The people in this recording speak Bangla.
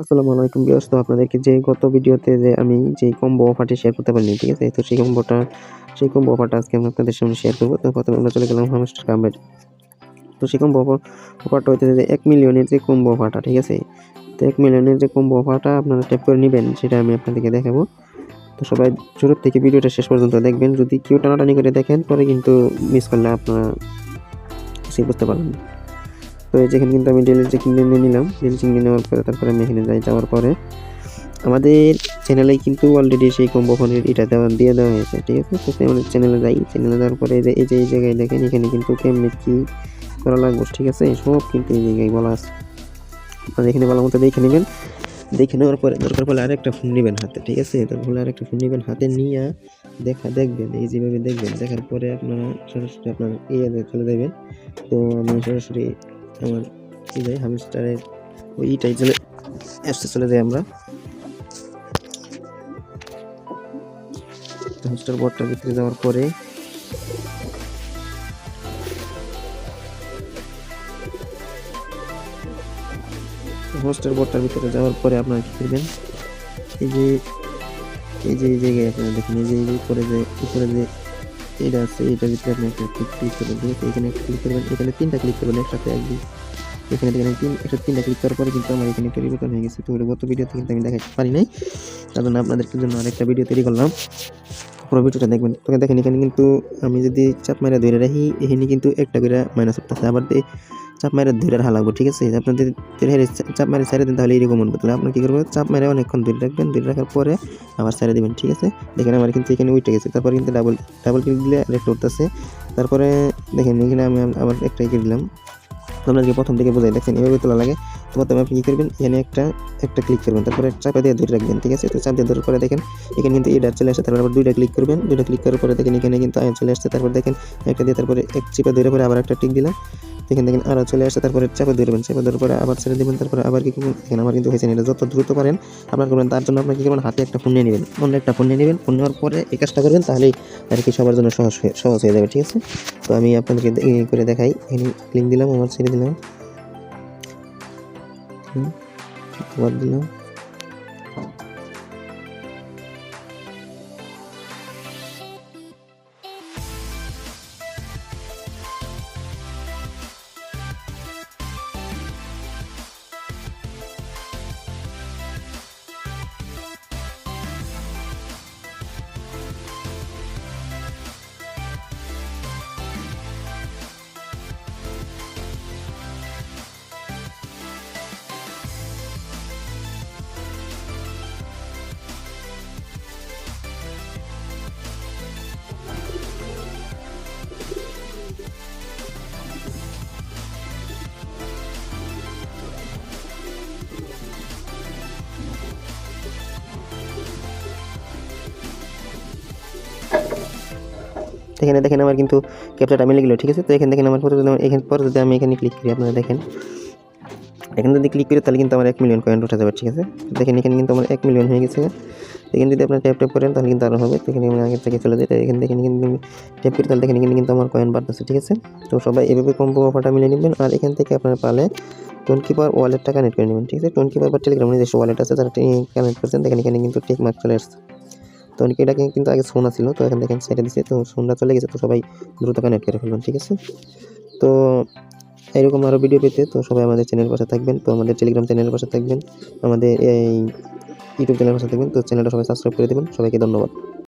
আসসালামু আলাইকুম বিয়াস তো আপনাদেরকে যে গত ভিডিওতে যে আমি যে কম্বো অফারটি শেয়ার করতে পারিনি, ঠিক আছে? তো সেই কম্বোটা সেই কম্বো অফারটা আজকে আমি আপনাদের সামনে শেয়ার করব। তো প্রথমে আমরা চলে গেলাম হামস্টার কামের তো সেই কম্বো অফার অফারটা হচ্ছে যে এক মিলিয়নের যে কম্বো অফারটা ঠিক আছে? তো এক মিলিয়নের যে কম্বো অফারটা আপনারা ট্যাপ করে নেবেন, সেটা আমি আপনাদেরকে দেখাবো। তো সবাই শুরু থেকে ভিডিওটা শেষ পর্যন্ত দেখবেন। যদি কেউ টানাটানি করে দেখেন, পরে কিন্তু মিস করলে আপনারা কিছুই বুঝতে পারবেন। তো এই যেখানে কিন্তু আমি ডেলি চেকিং নিয়ে নিলাম, ডেলি চেকিং নেওয়ার পরে তারপরে আমি এখানে যাই যাওয়ার পরে। আমাদের চ্যানেলে কিন্তু অলরেডি সেই কম্বো ফোনের এটা দেওয়া, দিয়ে দেওয়া হয়েছে, ঠিক আছে? তো আমাদের চ্যানেলে যাই চ্যানেলে যাওয়ার পরে এই যে, এই এই জায়গায় দেখেন, এখানে কিন্তু কেমনি কী করা লাগবে, ঠিক আছে? সব কিন্তু এই জায়গায় বলা আছে। আপনারা এখানে ভালো মতো দেখে নেবেন। দেখে নেওয়ার পরে দরকার পড়লে আরেকটা ফোন নেবেন হাতে, ঠিক আছে? হলে আরেকটা ফোন নেবেন হাতে নিয়ে দেখা, দেখবেন, এই যেভাবে দেখবেন, দেখার পরে আপনারা সরাসরি আপনার ইয়ে চলে যাবেন। তো আমি সরাসরি আমার কি যাই হামস্টারের ওইটাই চলে অ্যাপসে চলে যাই আমরা। হামস্টার বোর্ডটার ভিতরে যাওয়ার পরে হোস্টার বোর্ডটার ভিতরে যাওয়ার পরে আপনারা কি করবেন? এই যে এই যে এই জায়গায় আপনারা দেখেন, এই যে এই যে উপরে যে উপরে যে এটা আছে এটার ভিতরে আপনি একটা ক্লিক ক্লিক করবেন ঠিক আছে এখানে একটা ক্লিক করবেন, এখানে তিনটা ক্লিক করবেন একসাথে একদিন এখানে দেখেন তিন একটা তিনটা ক্লিক করার পরে কিন্তু আমার এখানে পরিবর্তন হয়ে গেছে। তো গত ভিডিওতে কিন্তু আমি দেখাতে পারি নাই। তার জন্য আপনাদেরকে জন্য আরেকটা ভিডিও তৈরি করলাম। পুরো ভিডিওটা দেখবেন। তোকে দেখেন এখানে কিন্তু আমি যদি চাপ মারা ধরে রাখি, এখানে কিন্তু একটা করে মাইনাস উঠতেছে। আবার চাপ মারা ধরে লাগবে, ঠিক আছে? আপনাদের ধরে চাপ মারে ছেড়ে দেন তাহলে এরকম উঠবে তাহলে আপনার কী করবেন? চাপ মারে অনেকক্ষণ ধরে রাখবেন, ধরে রাখার পরে আবার ছেড়ে দেবেন, ঠিক আছে? দেখেন আমার কিন্তু এখানে উঠে গেছে। তারপরে কিন্তু ডাবল ডাবল ক্লিক দিলে আরেকটা উঠতেছে। তারপরে দেখেন এখানে আমি আবার একটা ইয়ে দিলাম। আপনাদেরকে প্রথম থেকে বোঝাই, দেখেন এভাবে তোলা লাগে। তো প্রথমে আপনি কী করবেন? এখানে একটা একটা ক্লিক করবেন। তারপরে চাপা দিয়ে ধরে রাখবেন, ঠিক আছে? তো চাপ দিয়ে ধরে পরে দেখেন, এখানে কিন্তু এটা চলে আসছে তারপর দুইটা ক্লিক করবেন। দুইটা ক্লিক করার পরে দেখেন এখানে কিন্তু আয় চলে আসছে। তারপর দেখেন একটা দিয়ে তারপরে এক চিপা ধরে পরে আবার একটা টিক দিলাম। দেখেন দেখেন আরও চলে আসছে তারপরে চাপে ধরবেন চাপে ধরার পরে আবার ছেড়ে দেবেন, তারপরে আবার কি দেখেন আমার কিন্তু হয়েছে। এটা যত দ্রুত পারেন, আপনার করবেন, তার জন্য আপনার কি করবেন? হাতে একটা ফোন নিয়ে নেবেন। অন্য একটা ফোন নিয়ে নেবেন। ফোন নেওয়ার পরে এই কাজটা করবেন, তাহলেই আর কি সবার জন্য সহজ হয়ে সহজ হয়ে যাবে, ঠিক আছে? তো আমি আপনাদেরকে করে দেখাই। এখানে লিঙ্ক দিলাম আমার ছেড়ে দিলাম। দিলাম। এখানে দেখেন আমার কিন্তু ক্যাপচারটা মিলে গেলো ঠিক আছে? তো এখানে দেখেন আমার ফটো যদি এখানে পরে যদি আমি এখানে ক্লিক করি, আপনারা দেখেন। এখানে যদি ক্লিক করি, তাহলে কিন্তু আমার এক মিলিয়ন কয়েন উঠে যাবে, ঠিক আছে? দেখেন এখানে কিন্তু আমার এক মিলিয়ন হয়ে গেছে। এখানে যদি আপনার ট্যাপ ট্যাপ করেন, তাহলে কিন্তু আরও হবে। এখানে আমি আগের থেকে চলে যাই এখানে দেখেন কিন্তু ট্যাপ করি, তাহলে দেখেন কিন্তু আমার কয়েন বাড়তেছে ঠিক আছে? তো সবাই এভাবে কম্বো অফারটা মিলে নেবেন, আর এখান থেকে আপনার পালে টোন কিপার ওয়ালেটটা কানেক্ট করে নেবেন, ঠিক আছে? টোন কিপার বা টেলিগ্রাম নিজস্ব ওয়ালেট আছে তারা কানেক্ট করছেন, দেখেন এখানে কিন্তু টেক মার্ক চলে আসছে। তো অনেকে এটাকে কিন্তু আগে সোনা ছিল, তো এখন দেখেন ছেড়ে দিচ্ছে তো সোনটা চলে গেছে, তো সবাই দ্রুত কানেক্ট করে ফেলবেন, ঠিক আছে? তো এরকম আরও ভিডিও পেতে, তো সবাই আমাদের চ্যানেলের পাশে থাকবেন, তো আমাদের টেলিগ্রাম চ্যানেলের পাশে থাকবেন, আমাদের এই ইউটিউব চ্যানেলের পাশে থাকবেন, তো চ্যানেলটা সবাই সাবস্ক্রাইব করে দেবেন, সবাইকে ধন্যবাদ।